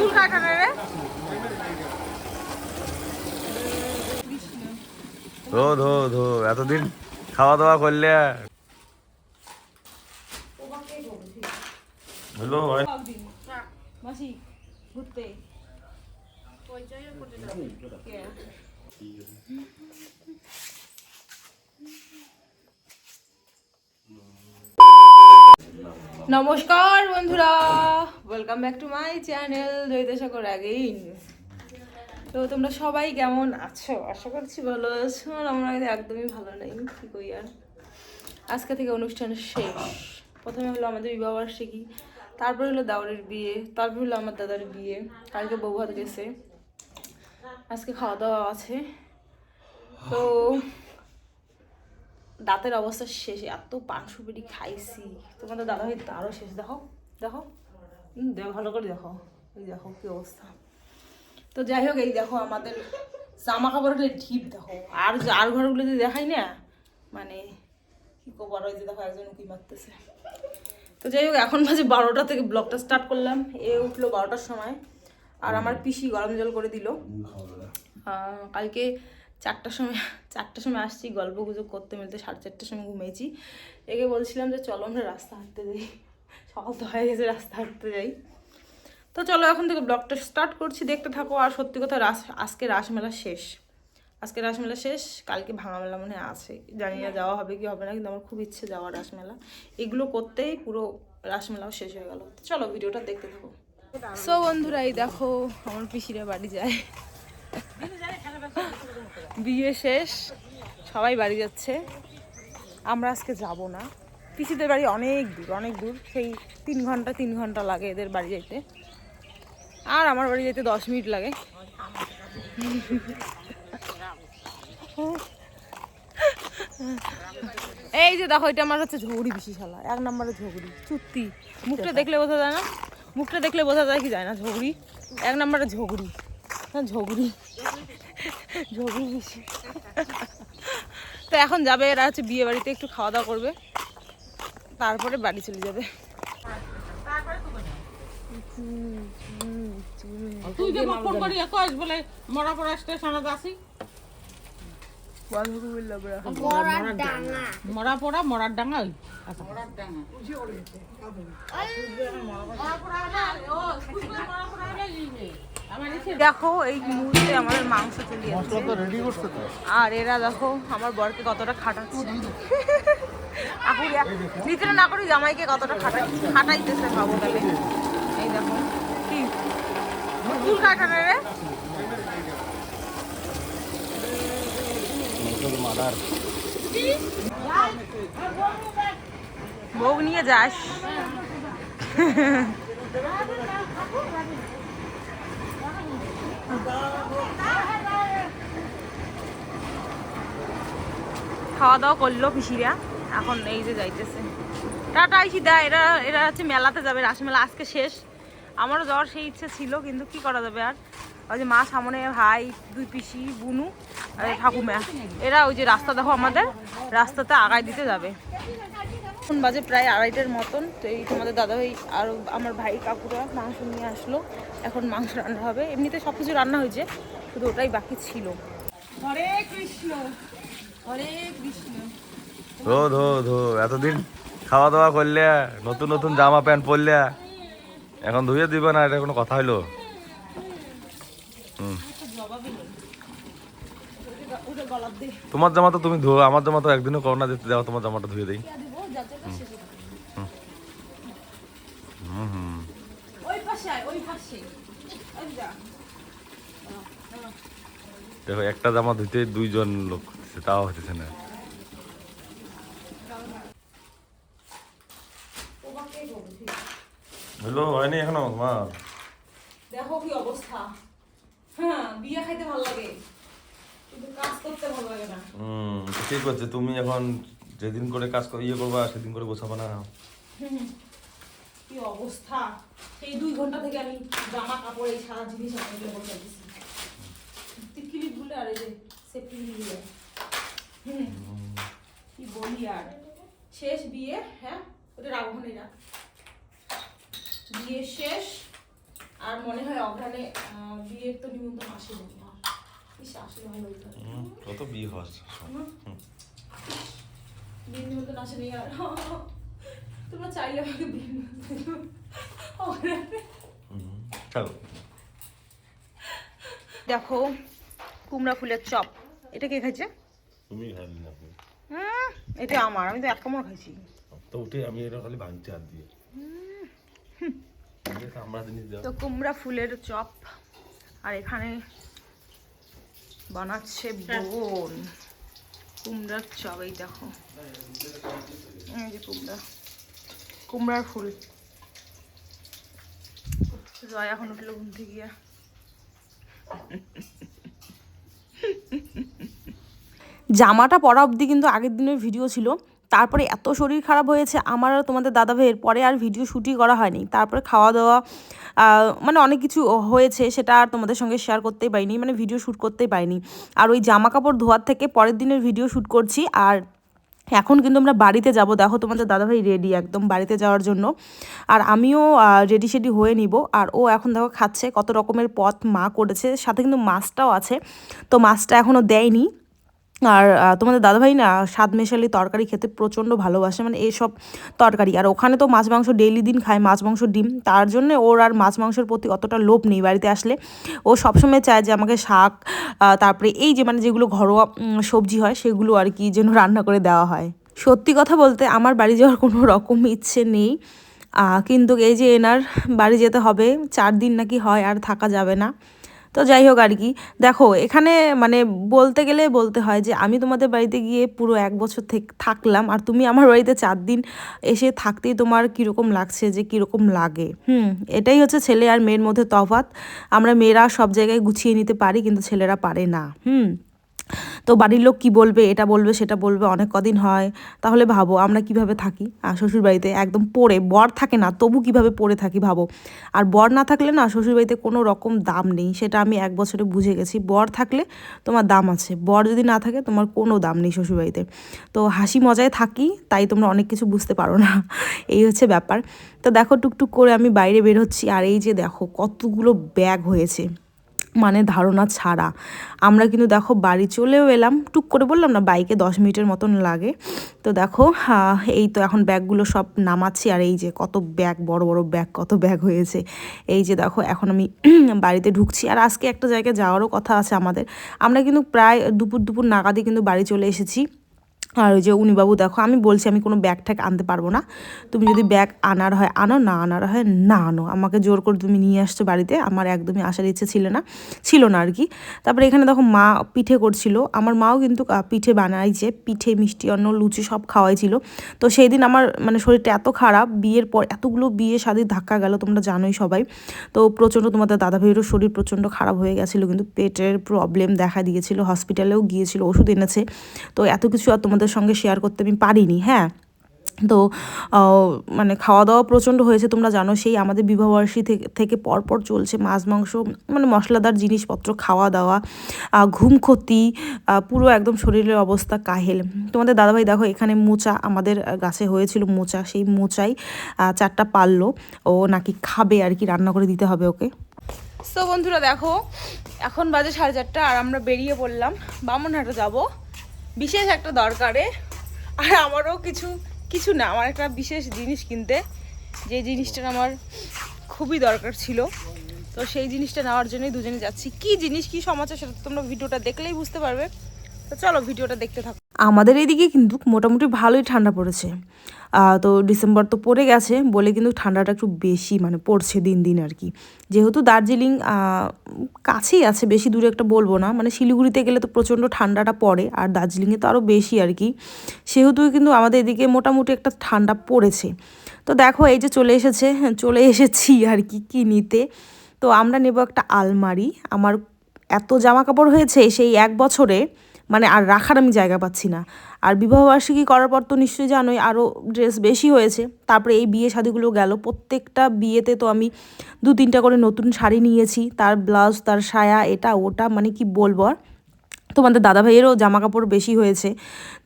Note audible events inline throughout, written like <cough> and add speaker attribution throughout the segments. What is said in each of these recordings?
Speaker 1: চুল কাটানো রে?
Speaker 2: ধো ধো ধো এতদিন খাওয়া দাওয়া করলে হ্যালো
Speaker 1: মাসি ঘুরতে। নমস্কার বন্ধুরা। Welcome back to my channel Daita Sagar again তো তোমরা সবাই কেমন আছো? আশা করছি ভালো আছো, আর আমরা একদমই ভালো নেই, কি কই আর? আজকে থেকে অনুষ্ঠান শেষ। প্রথমে হলো আমাদের বিবাহবার্ষিকী তারপর হলো দাওরের বিয়ে, তারপর হলো আমার দাদার বিয়ে, কালকে বউ হাত গেছে। আজকে খাওয়া দাওয়া আছে। তো দাঁতের অবস্থা শেষ এত পান সুপারি খাইছি। তোমাদের দাদা ভাই তারও শেষ দেখো দেখো। দেখো ভালো করে দেখো। এই দেখো কি অবস্থা। তো যাই হোক এই দেখো আমাদের জামা কাপড় ঢিপ দেখো। আর আর ঘরগুলো যদি দেখাই না মানে কি কবার যে দেখো একজন উকি মারতেছে। তো যাই হোক এখন বাজে বারোটা থেকে ব্লগটা স্টার্ট করলাম। এ উঠল বারোটার সময়। আর আমার পিসি গরম জল করে দিল। কালকে চারটার সময় চারটার সময় আসছি, গল্প গুজব করতে মিলতে সাড়ে চারটার সময় ঘুমিয়েছি। একে বলছিলাম যে চলো আমরা রাস্তা হাঁটতে যাই। সকাল তো হয়ে গেছে, রাস্তা হাঁটতে যাই। তো চলো এখন থেকে ব্লগটা স্টার্ট করছি, দেখতে থাকো। আর সত্যি কথা, রাস, আজকে রাসমেলা শেষ। আজকে রাসমেলা শেষ, কালকে ভাঙা মেলা মনে আছে। জানি না যাওয়া হবে কি হবে না, কিন্তু আমার খুব ইচ্ছে যাওয়ার রাসমেলা এগুলো করতেই পুরো রাসমেলাও শেষ হয়ে গেল। চলো, ভিডিওটা দেখতে থাকো। সো বন্ধুরা, এই দেখো, আমার পিসিরা বাড়ি যায়। বিয়ে শেষ, সবাই বাড়ি যাচ্ছে। আমরা আজকে যাব না। পিসিদের বাড়ি অনেক দূর অনেক দূর। সেই তিন ঘণ্টা তিন ঘণ্টা লাগে এদের বাড়ি যাইতে। আর আমার বাড়ি যেতে দশ মিনিট লাগে। এই যে দেখো, এটা আমার হচ্ছে ঝগড়ি বেশি শালা এক নম্বরে ঝগড়ি চুত্তি মুখটা দেখলে বোঝা যায় না? মুখটা দেখলে বোঝা যায় কি যায় না ঝগড়ি? এক নম্বরে ঝগড়ি। হ্যাঁ ঝগড়ি। ঝগড়ি বেশি তো এখন যাবে এরা হচ্ছে বিয়ে বাড়িতে একটু খাওয়া দাওয়া করবে। তারপরে বাড়ি চলে যাবে।
Speaker 3: তুই যে ফোন করি কইস বলে মরাপড়া স্টেশনে আসি মরাপড়া মরার ডাঙ্গা ওই। আচ্ছা। মরার ডাঙ্গা
Speaker 1: দেখো এই মুহূর্তে আমাদের মাংস চলে যাচ্ছে আর এরা দেখো আমার বরকে কতটা খাটাচ্ছে। নিজেরা না করি জামাইকে কতটা খাটাই খাটাইতেছে খাব তাহলে। এই দেখো কি? চুল কাটানো রে। বউ নিয়ে যাস। খাওয়া দাওয়া করল পিসিরা। এখন এই যে যাইতেছে। টাটা দা এরা এরা হচ্ছে মেলাতে যাবে, রাসমেলা আজকে শেষ। আমারও যাওয়ার সেই ইচ্ছে ছিল, কিন্তু কি করা যাবে আর? ওই যে মা সামনে, ভাই, দুই পিসি, বুনু ঠাকুমা। এরা ওই যে রাস্তা দেখো আমাদের, রাস্তাতে আগায় দিতে যাবে। এখন বাজে প্রায় আড়াইটার মতন। তো এই তোমাদের দাদাভাই আর আমার ভাই কাকুরা মাংস নিয়ে আসলো। এখন মাংস রান্না হবে। এমনিতে সব কিছু রান্না হয়েছে শুধু ওটাই বাকি ছিল। হরে কৃষ্ণ হরে কৃষ্ণ।
Speaker 2: ধো ধো ধো এতদিন খাওয়া দাওয়া করলে নতুন নতুন জামা প্যান্ট পরলে এখন ধুয়ে দিবে না এটা কোনো কথা হইল? তোমার জামা তো তুমি ধো আমার জামা তো একদিনও করোনা দিতে যাও তোমার জামাটা ধুয়ে দিই। দেখো একটা জামা ধুতে দুইজন লোক তাও হতেছে না। হ্যালো হয়নি এখনও মা।
Speaker 1: দেখো কি অবস্থা। হ্যাঁ বিয়ে খাইতে ভালো লাগে কিন্তু কাজ করতে ভালো লাগে না।
Speaker 2: হুম তো ঠিক আছে তুমি এখন যেদিন করে কাজ কর- ইয়ে করবা সেদিন করে গোছাবা না।
Speaker 1: কি অবস্থা? সেই দুই ঘণ্টা থেকে আমি জামা কাপড় এই সারা জিনিস দিছি আর এই যে সেফটি হুম। কি বলি আর? শেষ বিয়ে হ্যাঁ? ওটা রাখব না। বিয়ে শেষ আর মনে হয় অঘ্রানে বিয়ের তো নিমন্ত্রণ আসেনি। আসলে ভালো হতো
Speaker 2: কত বিয়ে হচ্ছে
Speaker 1: বিয়ের নিমন্ত্রণ আসেনি আর। তোমরা চাইলে আমাকে নিমন্ত্রণ
Speaker 2: চলো।
Speaker 1: দেখো কুমড়া ফুলের চপ। এটা কে খাইছে?
Speaker 2: তুমি খাইলি না
Speaker 1: হুম, এটা আমার আমি তো এক কামড় খাইছি।
Speaker 2: তো উঠে আমি এটা খালি ভাঙছি হাত দিয়ে। আমরা জিনিস দাও।
Speaker 1: তো কুমড়া ফুলের চপ আর এখানে বানাচ্ছে বোন। কুমড়ার চপ, এই দেখো। এই যে কুমড়া। কুমড়ার ফুল। জয় এখন উঠল ঘুম থেকে গিয়া। জামাটা পরা অবধি কিন্তু আগের দিনের ভিডিও ছিল। তারপরে এত শরীর খারাপ হয়েছে, আমার আর তোমাদের দাদা ভাইয়ের পরে আর ভিডিও শুটই করা হয়নি। তারপরে খাওয়া দাওয়া মানে অনেক কিছু হয়েছে, সেটা আর তোমাদের সঙ্গে শেয়ার করতেই পারিনি মানে ভিডিও শ্যুট করতেই পারিনি। আর ওই জামা কাপড় ধোয়ার থেকে পরের দিনের ভিডিও শ্যুট করছি, আর এখন কিন্তু আমরা বাড়িতে যাব। দেখো, তোমাদের দাদাভাই রেডি একদম বাড়িতে যাওয়ার জন্য। আর আমিও রেডি সেডি হয়ে নিব। আর ও এখন দেখো খাচ্ছে, কত রকমের পথ মা করেছে, সাথে কিন্তু মাছটাও আছে। তো মাছটা এখনও দেয়নি। আর তোমাদের দাদাভাই না স্বাদ মেশালি তরকারি খেতে প্রচণ্ড ভালোবাসে মানে এইসব তরকারি। আর ওখানে তো মাছ মাংস ডেইলি দিন খায়, মাছ মাংস ডিম। তার জন্য ওর আর মাছ মাংসের প্রতি অতটা লোভ নেই বাড়িতে আসলে। ও সবসময় চায় যে আমাকে শাক তারপরে এই যে মানে যেগুলো ঘরোয়া সবজি হয়, সেগুলো আর কি যেন রান্না করে দেওয়া হয়। সত্যি কথা বলতে আমার বাড়ি যাওয়ার কোনো রকম ইচ্ছে নেই। কিন্তু এই যে এনার বাড়ি যেতে হবে, চার দিন নাকি হয়, আর থাকা যাবে না। তো যাই হোক আর কি। দেখো, এখানে মানে বলতে গেলে বলতে হয় যে আমি তোমাদের বাড়িতে গিয়ে পুরো এক বছর থেকে, থাকলাম আর তুমি আমার বাড়িতে চার দিন এসে থাকতেই তোমার কীরকম লাগছে যে কীরকম লাগে। হুম, এটাই হচ্ছে ছেলে আর মেয়ের মধ্যে তফাত আমরা মেয়েরা সব জায়গায় গুছিয়ে নিতে পারি কিন্তু ছেলেরা পারে না। হুম তো বাড়ির লোক কি বলবে, এটা বলবে, সেটা বলবে, অনেক কদিন হয়, তাহলে ভাবো আমরা কীভাবে থাকি। আর শ্বশুরবাড়িতে একদম পড়ে, বর থাকে না, তবু কীভাবে পড়ে থাকি ভাবো। আর বর না থাকলে না শ্বশুরবাড়িতে কোনো রকম দাম নেই, সেটা আমি এক বছরে বুঝে গেছি। বর থাকলে তোমার দাম আছে, বর যদি না থাকে তোমার কোনো দাম নেই শ্বশুরবাড়িতে। তো হাসি মজায় থাকি, তাই তোমরা অনেক কিছু বুঝতে পারো না, <laughs> এই হচ্ছে ব্যাপার। তো দেখো টুকটুক করে আমি বাইরে বের হচ্ছি, আর এই যে দেখো কতগুলো ব্যাগ হয়েছে। মানে ধারণা ছাড়া। আমরা কিন্তু দেখো বাড়ি চলেও এলাম, টুক করে বললাম না, বাইকে দশ মিনিটের মতন লাগে। তো দেখো এই তো এখন ব্যাগগুলো সব নামাচ্ছি, আর এই যে কত ব্যাগ, বড় বড় ব্যাগ, কত ব্যাগ হয়েছে। এই যে দেখো, এখন আমি <clears throat> বাড়িতে ঢুকছি, আর আজকে একটা জায়গায় যাওয়ারও কথা আছে আমাদের। আমরা কিন্তু প্রায় দুপুর দুপুর নাগাদে কিন্তু বাড়ি চলে এসেছি। আর ওই যে উনি বাবু দেখো, আমি বলছি আমি কোনো ব্যাগ ঠ্যাগ আনতে পারব না। তুমি যদি ব্যাগ আনার হয়, আনো, না আনার হয়, না আনো। আমাকে জোর করে তুমি নিয়ে আসছো বাড়িতে, আমার একদমই আসার ইচ্ছে ছিল না ছিল না আর কি। তারপরে এখানে দেখো মা পিঠে করছিল, আমার মাও কিন্তু পিঠে বানাইছে, পিঠে, মিষ্টি, অন্ন, লুচি সব খাওয়াইছিল। তো সেই দিন আমার মানে শরীরটা এত খারাপ, বিয়ের পর এতগুলো বিয়ে শাদির ধাক্কা গেল, তোমরা জানোই সবাই। তো প্রচণ্ড তোমাদের দাদা ভাইয়েরও শরীর প্রচণ্ড খারাপ হয়ে গেছিল, কিন্তু পেটের প্রবলেম দেখা দিয়েছিল হসপিটালেও গিয়েছিল, ওষুধ এনেছে। তো এত কিছু আর তোমাদের সঙ্গে শেয়ার করতে আমি পারিনি হ্যাঁ? তো মানে খাওয়া দাওয়া প্রচণ্ড হয়েছে, তোমরা জানো, সেই আমাদের বিবাহবার্ষী থেকে থেকে পরপর চলছে মাছ, মাংস মানে মশলাদার জিনিসপত্র খাওয়া দাওয়া ঘুম ক্ষতি পুরো একদম শরীরের অবস্থা কাহেল। তোমাদের দাদাভাই দেখো, এখানে মোচা আমাদের গাছে হয়েছিল মোচা, সেই মোচাই চারটা পারল, ও নাকি খাবে আর কি, রান্না করে দিতে হবে ওকে। তো বন্ধুরা দেখো, এখন বাজে সাড়ে চারটা, আর আমরা বেরিয়ে পড়লাম, বামনহাটে যাব। বিশেষ একটা দরকারে, আর আমারও কিছু কিছু না, আমার একটা বিশেষ জিনিস কিনতে, যে জিনিসটার আমার খুবই দরকার ছিল। তো সেই জিনিসটা নেওয়ার জন্যই দুজনে যাচ্ছি। কি জিনিস, কি সমাচার সেটা তোমরা ভিডিওটা দেখলেই বুঝতে পারবে। তো চলো ভিডিওটা দেখতে থাকো। আমাদের এদিকে কিন্তু মোটামুটি ভালোই ঠান্ডা পড়েছে। তো ডিসেম্বর তো পড়ে গেছে বলে কিন্তু ঠান্ডাটা একটু বেশি মানে পড়ছে দিন দিন আর কি। যেহেতু দার্জিলিং কাছেই আছে বেশি দূরে একটা বলব না। মানে শিলিগুড়িতে গেলে তো প্রচণ্ড ঠান্ডাটা পড়ে আর দার্জিলিংয়ে তো আরও বেশি আর কি। সেহেতু কিন্তু আমাদের এদিকে মোটামুটি একটা ঠান্ডা পড়েছে। তো দেখো এই যে চলে এসেছে হ্যাঁ, চলে এসেছি আর কি কি নিতে তো আমরা নেব একটা আলমারি। আমার এত জামা কাপড় হয়েছে সেই এক বছরে মানে আর রাখার আমি জায়গা পাচ্ছি না। আর বিবাহবার্ষিকী করার পর তো নিশ্চয়ই জানোই আরও ড্রেস বেশি হয়েছে। তারপরে এই বিয়ে শাদিগুলো গেল। প্রত্যেকটা বিয়েতে তো আমি দু তিনটা করে নতুন শাড়ি নিয়েছি। তার ব্লাউজ তার সায়া, এটা, ওটা মানে কি বলব আর? তোমাদের দাদা ভাইয়েরও জামা কাপড় বেশি হয়েছে।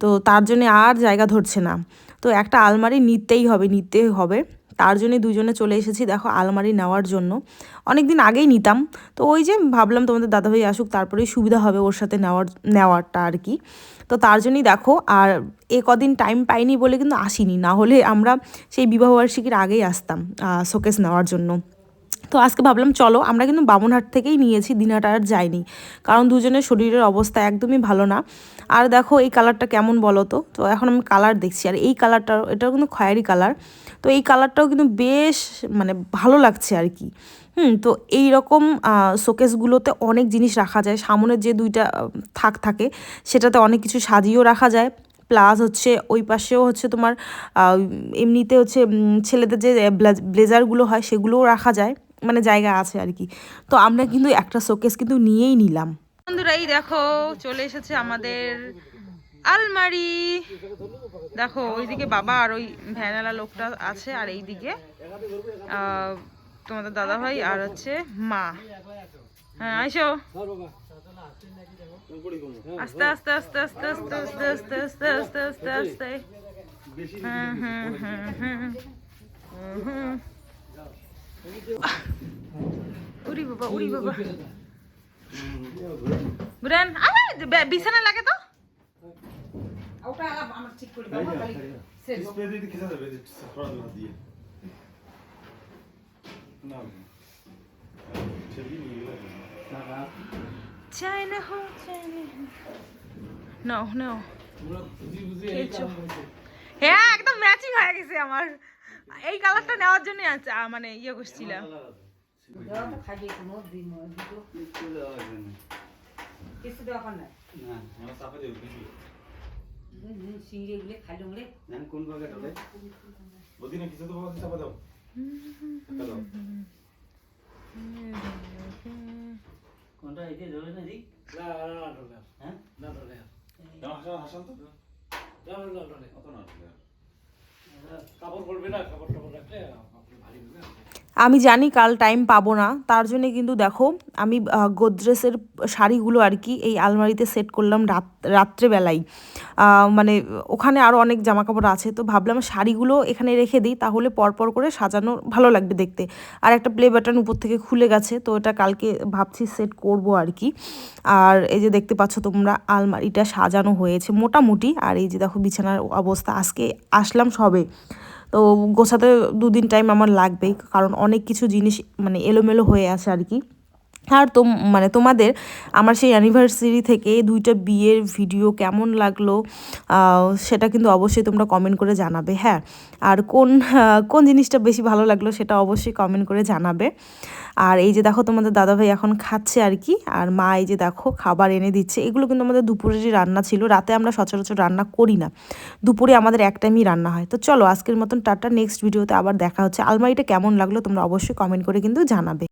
Speaker 1: তো তার জন্য আর জায়গা ধরছে না। তো একটা আলমারি নিতেই হবে, নিতে হবে। তার জন্যই দুজনে চলে এসেছি, দেখো আলমারি নেওয়ার জন্য। অনেক দিন আগেই নিতাম, তো ওই যে ভাবলাম তোমাদের দাদাভাই আসুক, তারপরেই সুবিধা হবে ওর সাথে নেওয়ার, নেওয়ারটা আর কি। তো তার জন্যই দেখো, আর এ কদিন টাইম পাইনি বলে কিন্তু আসিনি, না হলে আমরা সেই বিবাহবার্ষিকীর আগেই আসতাম শোকেস নেওয়ার জন্য। তো আজকে ভাবলাম চলো, আমরা কিন্তু বামুনহাট থেকেই নিয়েছি দিনহাটা আর যাইনি। কারণ দুজনের শরীরের অবস্থা একদমই ভালো না। আর দেখো এই কালারটা কেমন বলো তো? তো এখন আমি কালার দেখছি। আর এই কালারটা এটাও কিন্তু খয়েরি কালার তো এই কালারটাও কিন্তু বেশ মানে ভালো লাগছে আর কি। হুম, তো এই রকম শোকেসগুলোতে অনেক জিনিস রাখা যায়। সামনের যে দুইটা থাক থাকে, সেটাতে অনেক কিছু সাজিয়েও রাখা যায়। প্লাস হচ্ছে ওই পাশেও হচ্ছে তোমার এমনিতে হচ্ছে ছেলেদের যে ব্লাজ- ব্লেজারগুলো হয়, সেগুলোও রাখা যায়। মানে জায়গা আছে আর কি। তো আমরা কিন্তু একটা শোকেস কিন্তু নিয়েই নিলাম। বন্ধুরা এই দেখো চলে এসেছে আমাদের আলমারি দেখো ওইদিকে বাবা আর ওই ভ্যানালা লোকটা আছে আর এইদিকে তোমাদের দাদা ভাই আর হচ্ছে মা হ্যাঁ আইসো আস্তে আস্তে আস্তে আস্তে আস্তে আস্তে আস্তে আস্তে আস্তে আস্তে আস্তে হুম হুম হুম হুম উরি বাবা উরি বাবা বুড়ান আরে বিছানা লাগে তো। ওটা আমার ঠিক করে দাও খালি
Speaker 4: স্প্রে দিয়ে খেতে দিয়ে। না ছবি নিয়ে গেল
Speaker 1: চাই না হো চাই না নো নো হ্যাঁ একদম ম্যাচিং হয়ে গেছে আমার। এই কালারটা নেওয়ার জন্য মানে ইয়ে করছিলাম।
Speaker 4: কিছু দেওয়া না সিঙ্গে গুলে খালি উড়ে জান কোন ভাগে ধরে বদি না কিছু তো বাবা চাপা দাও দাও
Speaker 5: কোনটা এতে ধরে না জি না না না ধরে হ্যাঁ
Speaker 4: না ধরে দাও হাসান হাসান তো না না ধরে অত না ধরে কাপড় পরবে না কাপড় টাপড় রাখলে ভারী হবে
Speaker 1: আমি জানি কাল টাইম পাবো না, তার জন্য কিন্তু দেখো, আমি গোদরেজের শাড়িগুলো আর কি এই আলমারিতে সেট করলাম রাত, রাত্রেবেলায়। মানে ওখানে আরও অনেক জামা কাপড় আছে, তো ভাবলাম শাড়িগুলো এখানে রেখে দিই, তাহলে পরপর করে সাজানো ভালো লাগবে দেখতে। আর একটা প্লে বাটন উপর থেকে খুলে গেছে, তো এটা কালকে ভাবছি সেট করব আর কি। আর এই যে দেখতে পাচ্ছ তোমরা, আলমারিটা সাজানো হয়েছে মোটামুটি, আর এই যে দেখো বিছানার অবস্থা, আজকে আসলাম সবে। তো গোছাতে দুদিন টাইম আমার লাগবেই, কারণ অনেক কিছু জিনিস মানে এলোমেলো হয়ে আছে আর কি। আর তোম মানে তোমাদের আমার সেই অ্যানিভার্সারি থেকে দুইটা বিয়ের ভিডিও কেমন লাগল সেটা কিন্তু অবশ্যই তোমরা কমেন্ট করে জানাবে হ্যাঁ। আর কোন কোন জিনিসটা বেশি ভালো লাগল সেটা অবশ্যই কমেন্ট করে জানাবে। আর এই যে দেখো তোমাদের দাদাভাই এখন খাচ্ছে আর কি, আর মা এই যে দেখো খাবার এনে দিচ্ছে, এগুলো কিন্তু আমাদের দুপুরেরই রান্না ছিল, রাতে আমরা সচরাচর রান্না করি না। দুপুরে আমাদের এক টাইমই রান্না হয়। তো চলো আজকের মতন টাটা নেক্সট ভিডিওতে আবার দেখা হচ্ছে। আলমারিটা কেমন লাগল তোমরা অবশ্যই কমেন্ট করে কিন্তু জানাবে।